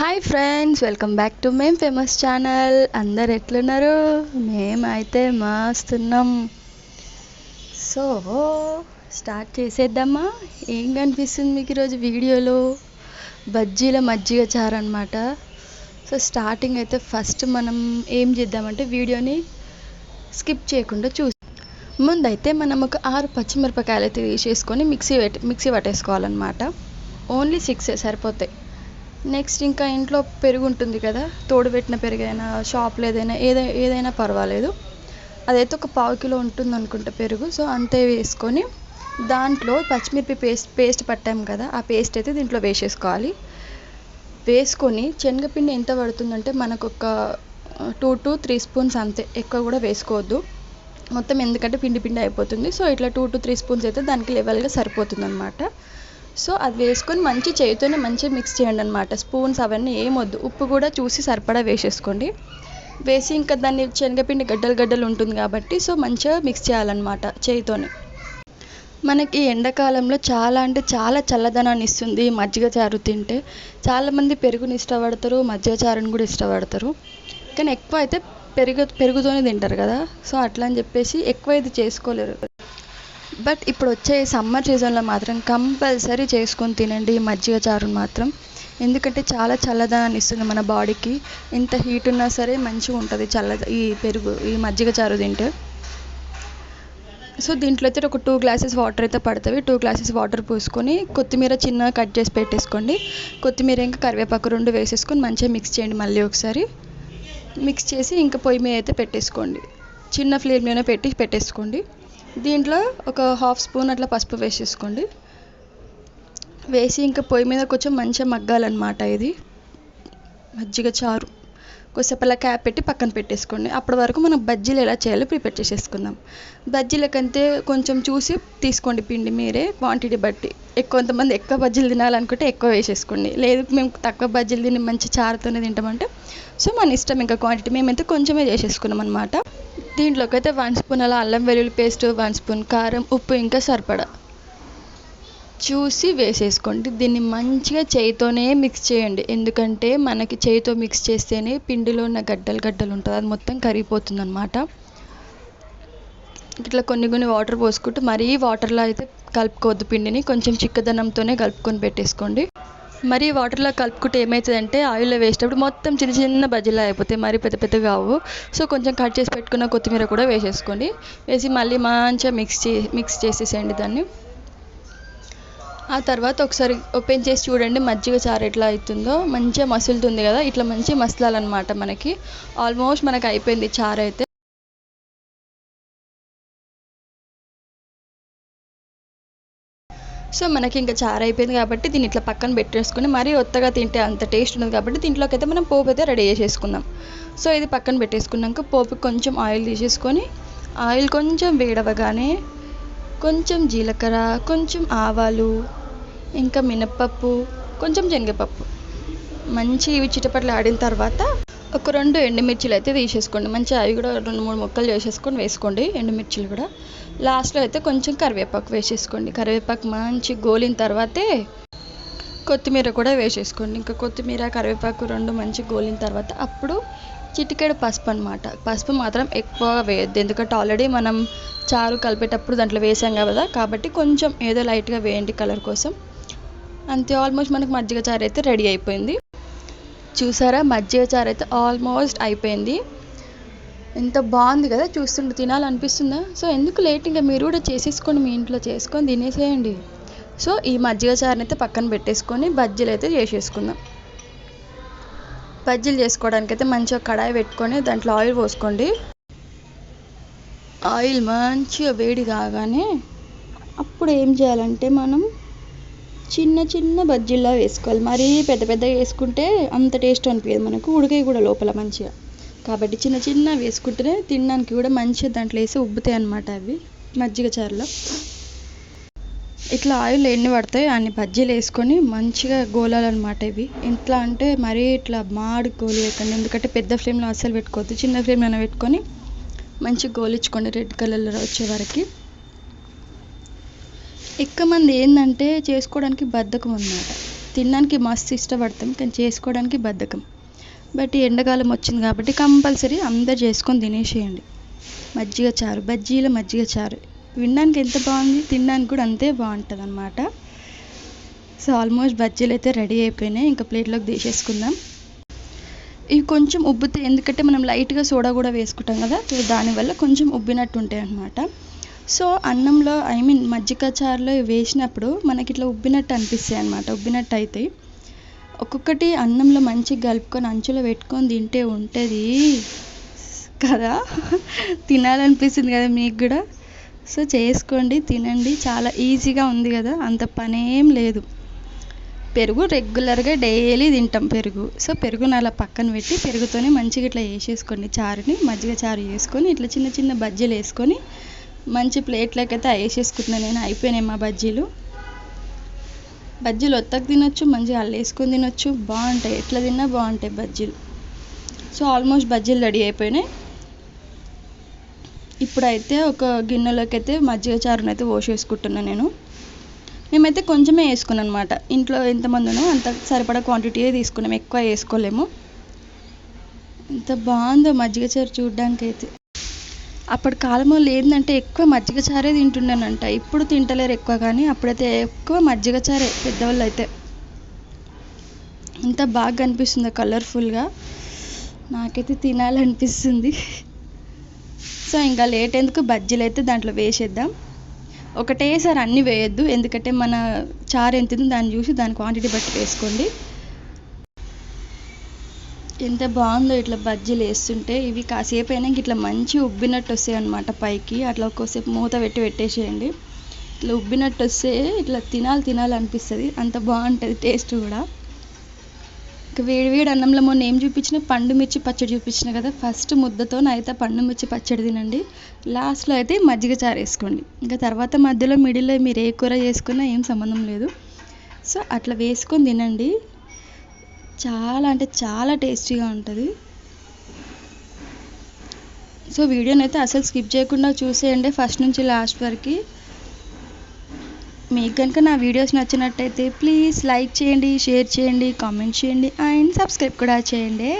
Hi friends welcome back to Mem famous channel అందరు ఎట్లున్నారు? మేమైతే మస్తున్నాం. సో స్టార్ట్ చేసేద్దామా? ఏం కనిపిస్తుంది మీకు ఈరోజు వీడియోలో? బజ్జీల మజ్జిగ చారనమాట సో స్టార్టింగ్ అయితే ఫస్ట్ మనం ఏం చేద్దామంటే వీడియోని స్కిప్ చేయకుండా చూసి ముందైతే మనం ఒక ఆరు పచ్చిమిరపకాయలు అయితే తీసేసుకొని మిక్సీ మిక్సీ పట్టేసుకోవాలన్నమాట. ఓన్లీ సిక్స్ సరిపోతాయి. నెక్స్ట్ ఇంకా ఇంట్లో పెరుగు ఉంటుంది కదా తోడుపెట్టిన పెరుగైనా షాప్లో ఏదైనా ఏదై ఏదైనా పర్వాలేదు. అదైతే ఒక పావు కిలో ఉంటుంది అనుకుంటా పెరుగు. సో అంతే వేసుకొని దాంట్లో పచ్చిమిరపి పేస్ట్ పేస్ట్ పట్టాం కదా ఆ పేస్ట్ అయితే దీంట్లో వేసేసుకోవాలి. వేసుకొని శనగపిండి ఎంత పడుతుందంటే మనకు ఒక టూ టు త్రీ స్పూన్స్ అంతే ఎక్కువ కూడా వేసుకోవద్దు. మొత్తం ఎందుకంటే పిండి పిండి అయిపోతుంది. సో ఇట్లా టూ టు త్రీ స్పూన్స్ అయితే దానికి లెవెల్గా సరిపోతుంది అనమాట సో అది వేసుకొని మంచి చేతితోనే మంచిగా మిక్స్ చేయండి అనమాట స్పూన్స్ అవన్నీ ఏమొద్దు ఉప్పు కూడా చూసి సరిపడా వేసేసుకోండి. వేసి ఇంకా దాన్ని శనగపిండి గడ్డలు గడ్డలు ఉంటుంది కాబట్టి సో మంచిగా మిక్స్ చేయాలన్నమాట చేయితోని. మనకి ఎండాకాలంలో చాలా అంటే చాలా చల్లదనాన్ని ఇస్తుంది మజ్జిగ చారు తింటే. చాలామంది పెరుగుని ఇష్టపడతారు మజ్జిగ చారుని కూడా ఇష్టపడతారు. కానీ ఎక్కువ అయితే పెరుగు పెరుగుతోనే తింటారు కదా. సో అట్లా అని చెప్పేసి ఎక్కువ ఇది చేసుకోలేరు. బట్ ఇప్పుడు వచ్చే సమ్మర్ సీజన్లో మాత్రం కంపల్సరీ చేసుకొని తినండి ఈ మజ్జిగ చారుని మాత్రం. ఎందుకంటే చాలా చల్లదనాన్ని ఇస్తుంది మన బాడీకి. ఎంత హీట్ ఉన్నా సరే మంచిగా ఉంటుంది చల్ల ఈ పెరుగు ఈ మజ్జిగ చారు తింటే. సో దీంట్లో అయితే ఒక టూ గ్లాసెస్ వాటర్ అయితే పడుతుంది టూ గ్లాసెస్ వాటర్ పోసుకొని కొత్తిమీర చిన్నగా కట్ చేసి పెట్టేసుకోండి. కొత్తిమీర ఇంకా కరివేపాకు రెండు వేసేసుకొని మంచిగా మిక్స్ చేయండి మళ్ళీ ఒకసారి. మిక్స్ చేసి ఇంకా పొయ్యి మీద అయితే పెట్టేసుకోండి. చిన్న ఫ్లేమ్లోనే పెట్టి పెట్టేసుకోండి. దీంట్లో ఒక హాఫ్ స్పూన్ అట్లా పసుపు వేసేసుకోండి. వేసి ఇంకా పొయ్యి మీద కొంచెం మంచిగా మగ్గాలన్నమాట ఇది. మజ్జిగ చారు. కొద్దిసేపు అలా క్యాప్ పెట్టి పక్కన పెట్టేసుకోండి. అప్పటి వరకు మనం బజ్జీలు ఎలా చేయాలో ప్రిపేర్ చేసేసుకుందాం. బజ్జీలకంటే కొంచెం చూసి తీసుకోండి పిండి మీరే క్వాంటిటీ బట్టి. ఎక్కువ కొంతమంది ఎక్కువ బజ్జీలు తినాలనుకుంటే ఎక్కువ వేసేసుకోండి. లేదు మేము తక్కువ బజ్జీలు తిని మంచి చారుతోనే తింటామంటే సో మన ఇష్టం ఇంకా క్వాంటిటీ మేమైతే కొంచెమే చేసేసుకున్నాం అనమాట దీంట్లోకి అయితే వన్ స్పూన్ అలా అల్లం వెల్లుల్లి పేస్ట్ వన్ స్పూన్ కారం ఉప్పు ఇంకా సరిపడా. చూసి వేసేసుకోండి. దీన్ని మంచిగా చేయితోనే మిక్స్ చేయండి. ఎందుకంటే మనకి చేయితో మిక్స్ చేస్తేనే పిండిలో ఉన్న గడ్డలు గడ్డలు ఉంటుంది. అది మొత్తం కరిగిపోతుంది అనమాట ఇట్లా కొన్ని కొన్ని వాటర్ పోసుకుంటూ మరీ వాటర్లో అయితే కలుపుకోవద్దు పిండిని. కొంచెం చిక్కదనంతోనే కలుపుకొని పెట్టేసుకోండి. మరి వాటర్లో కలుపుకుంటే ఏమవుతుందంటే ఆయిల్లో వేసేటప్పుడు మొత్తం చిన్న చిన్న బజ్జీలా అయిపోతాయి. మరి పెద్ద పెద్దగా కావు సో కొంచెం కట్ చేసి పెట్టుకున్న కొత్తిమీర కూడా వేసేసుకోండి. వేసి మళ్ళీ మంచిగా మిక్స్ చే మిక్స్ చేసేసేయండి దాన్ని. ఆ తర్వాత ఒకసారి ఓపెన్ చేసి చూడండి మజ్జిగ చారు ఎట్లా అవుతుందో మంచిగా మసులుతుంది కదా ఇట్లా మంచి మసలాలన్నమాట మనకి. ఆల్మోస్ట్ మనకి అయిపోయింది చారు అయితే. సో మనకి ఇంకా చారు అయిపోయింది కాబట్టి దీన్ని ఇట్లా పక్కన పెట్టేసుకుని మరీ ఒత్తగా తింటే అంత టేస్ట్ ఉండదు కాబట్టి దీంట్లోకి అయితే మనం పోపు అయితే రెడీ చేసేసుకుందాం. సో ఇది పక్కన పెట్టేసుకున్నాక పోపు కొంచెం ఆయిల్ తీసేసుకొని ఆయిల్ కొంచెం వేడవగానే కొంచెం జీలకర్ర కొంచెం ఆవాలు ఇంకా మినప్పప్పు కొంచెం శనగపప్పు. మంచి ఇవి చిటపట్లు ఆడిన తర్వాత ఒక రెండు ఎండుమిర్చిలు అయితే తీసేసుకోండి. మంచిగా అవి కూడా రెండు మూడు ముక్కలు చేసేసుకొని వేసుకోండి ఎండుమిర్చిలు కూడా. లాస్ట్లో అయితే కొంచెం కరివేపాకు వేసేసుకోండి. కరివేపాకు మంచి గోలిన తర్వాతే కొత్తిమీర కూడా వేసేసుకోండి. ఇంకా కొత్తిమీర కరివేపాకు రెండు మంచి గోలిన తర్వాత అప్పుడు చిటికెడు పసుపు అనమాట పసుపు మాత్రం ఎక్కువగా వేయద్దు. ఎందుకంటే ఆల్రెడీ మనం చారు కలిపేటప్పుడు దాంట్లో వేసాం కదా. కాబట్టి కొంచెం ఏదో లైట్గా వేయండి కలర్ కోసం. అంతే. ఆల్మోస్ట్ మనకు మజ్జిగ చారు అయితే రెడీ అయిపోయింది. చూసారా? మజ్జిగ చారు అయితే ఆల్మోస్ట్ అయిపోయింది. ఎంత బాగుంది కదా చూస్తుంటే తినాలనిపిస్తుందా? సో ఎందుకు లేట్ ఇంకా మీరు కూడా చేసేసుకోండి మీ ఇంట్లో చేసుకొని తినేసేయండి. సో ఈ మజ్జిగ చారుని అయితే పక్కన పెట్టేసుకొని బజ్జీలు అయితే చేసేసుకుందాం. బజ్జీలు చేసుకోవడానికి అయితే మంచిగా కడాయి పెట్టుకొని దాంట్లో ఆయిల్ పోసుకోండి. ఆయిల్ మంచిగా వేడి కాగానే అప్పుడు ఏం చేయాలంటే మనం చిన్న చిన్న బజ్జీల్లా వేసుకోవాలి. మరీ పెద్ద పెద్దగా వేసుకుంటే అంత టేస్ట్ అనిపించదు మనకు. ఉడికాయి కూడా లోపల మంచిగా. కాబట్టి చిన్న చిన్న వేసుకుంటేనే తినడానికి కూడా మంచిగా దాంట్లో వేసి ఉబ్బుతాయి అన్నమాట అవి. మజ్జిగ చారులో. ఇట్లా ఆయిల్ ఎన్ని పడతాయి అన్ని బజ్జీలు వేసుకొని మంచిగా గోలాలన్నమాట ఇవి. ఎట్లా అంటే మరీ ఇట్లా మాడి గోలియకండి. ఎందుకంటే పెద్ద ఫ్లేమ్లో అస్సలు పెట్టుకోవద్దు. చిన్న ఫ్లేమ్లోనే పెట్టుకొని మంచిగా గోలించుకోండి. రెడ్ కలర్లో వచ్చే వరకు. ఎక్కువ మంది ఏంటంటే చేసుకోవడానికి బద్ధకం అన్నమాట. తినడానికి మస్తు ఇష్టపడతాం కానీ చేసుకోవడానికి బద్ధకం. బట్ ఎండాకాలం వచ్చింది కాబట్టి కంపల్సరీ అందరు చేసుకొని తినేసేయండి. మజ్జిగ చారు బజ్జీల మజ్జిగ చారు. వినడానికి ఎంత బాగుంది తినడానికి కూడా అంతే బాగుంటుంది అనమాట సో ఆల్మోస్ట్ బజ్జీలు అయితే రెడీ అయిపోయినాయి ఇంకా ప్లేట్లోకి తీసేసుకుందాం. ఇవి కొంచెం ఉబ్బుతాయి ఎందుకంటే మనం లైట్గా సోడా కూడా వేసుకుంటాం కదా సో దానివల్ల కొంచెం ఉబ్బినట్టు ఉంటాయి అన్నమాట సో అన్నంలో ఐ మీన్ మజ్జిగ చారులో వేసినప్పుడు మనకి ఇట్లా ఉబ్బినట్టు అనిపిస్తాయి అనమాట ఉబ్బినట్టు అవుతాయి ఒక్కొక్కటి అన్నంలో మంచిగా కలుపుకొని అంచులో పెట్టుకొని తింటే ఉంటుంది. కదా? తినాలనిపిస్తుంది కదా మీకు కూడా? సో చేసుకోండి తినండి. చాలా ఈజీగా ఉంది కదా అంత పనేం లేదు. పెరుగు రెగ్యులర్గా డైలీ తింటాం పెరుగు. సో పెరుగుని అలా పక్కన పెట్టి పెరుగుతోనే మంచిగా ఇట్లా వేసేసుకోండి. చారుని మజ్జిగ చారు వేసుకొని ఇట్లా చిన్న చిన్న బజ్జీలు వేసుకొని మంచి ప్లేట్లోకి అయితే వేసేసుకుంటున్నాను నేను. అయిపోయినాయి మా బజ్జీలు. బజ్జీలు ఒత్తకు తినొచ్చు మంచిగా అల్లేసుకొని తినొచ్చు. బాగుంటాయి. ఎట్లా తిన్నా బాగుంటాయి బజ్జీలు. సో ఆల్మోస్ట్ బజ్జీలు రెడీ అయిపోయినాయి. ఇప్పుడైతే ఒక గిన్నెలోకి అయితే మజ్జిగ చారుని అయితే పోసేసుకుంటున్నాను నేను. మేమైతే కొంచెమే వేసుకున్నాం అనమాట ఇంట్లో ఎంతమంది ఉన్నో అంత సరిపడా క్వాంటిటీయే తీసుకున్నాం. ఎక్కువ వేసుకోలేము. ఎంత బాగుందో మజ్జిగ చారు చూడడానికి అయితే అప్పటి కాలంలో ఏంటంటే ఎక్కువ మజ్జిగ చారే తింటుండేనంట ఇప్పుడు తింటలేరు ఎక్కువ కానీ అప్పుడైతే ఎక్కువ మజ్జిగ చారే పెద్దవాళ్ళు అయితే ఎంత బాగా కనిపిస్తుందో కలర్ఫుల్గా. నాకైతే తినాలనిపిస్తుంది. సో ఇంకా లేట్ ఎందుకు? బజ్జీలు అయితే దాంట్లో వేసేద్దాం. ఒకటేసారి అన్నీ వేయొద్దు. ఎందుకంటే మన చారు ఎంత దాన్ని చూసి దాని క్వాంటిటీ బట్టి వేసుకోండి. ఎంత బాగుందో ఇట్లా బజ్జీలు వేస్తుంటే ఇవి కాసేపు అయినాక ఇట్లా మంచి ఉబ్బినట్టు వస్తాయి అనమాట పైకి. అట్లా ఒక్కోసేపు మూత పెట్టి పెట్టేసేయండి. ఇట్లా ఉబ్బినట్టు వస్తే ఇట్లా తినాలి తినాలి అనిపిస్తుంది. అంత బాగుంటుంది టేస్ట్ కూడా. ఇంకా వేడి వేడి అన్నంలో మొన్న ఏం చూపించిన? పండు మిర్చి పచ్చడి చూపించిన కదా. ఫస్ట్ ముద్దతో అయితే పండు మిర్చి పచ్చడి తినండి. లాస్ట్లో అయితే మజ్జిగ చారు వేసుకోండి. ఇంకా తర్వాత మధ్యలో మిడిల్లో మీరు ఏ కూర చేసుకున్నా ఏం సంబంధం లేదు. సో అట్లా వేసుకొని తినండి. చాలా అంటే చాలా టేస్టీగా ఉంటుంది. సో వీడియోని అయితే అసలు స్కిప్ చేయకుండా చూసేయండి ఫస్ట్ నుంచి లాస్ట్ వరకు. మీకు కనుక నా వీడియోస్ నచ్చినట్టయితే ప్లీజ్ లైక్ చేయండి షేర్ చేయండి కామెంట్ చేయండి అండ్ సబ్స్క్రైబ్ కూడా చేయండి.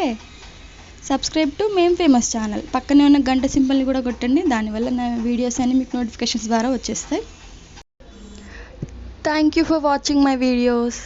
Subscribe to Mem famous channel. పక్కనే ఉన్న గంట సింబల్ని కూడా కొట్టండి దానివల్ల నా వీడియోస్ అన్ని మీకు నోటిఫికేషన్స్ ద్వారా వచ్చేస్తాయి. Thank you for watching my videos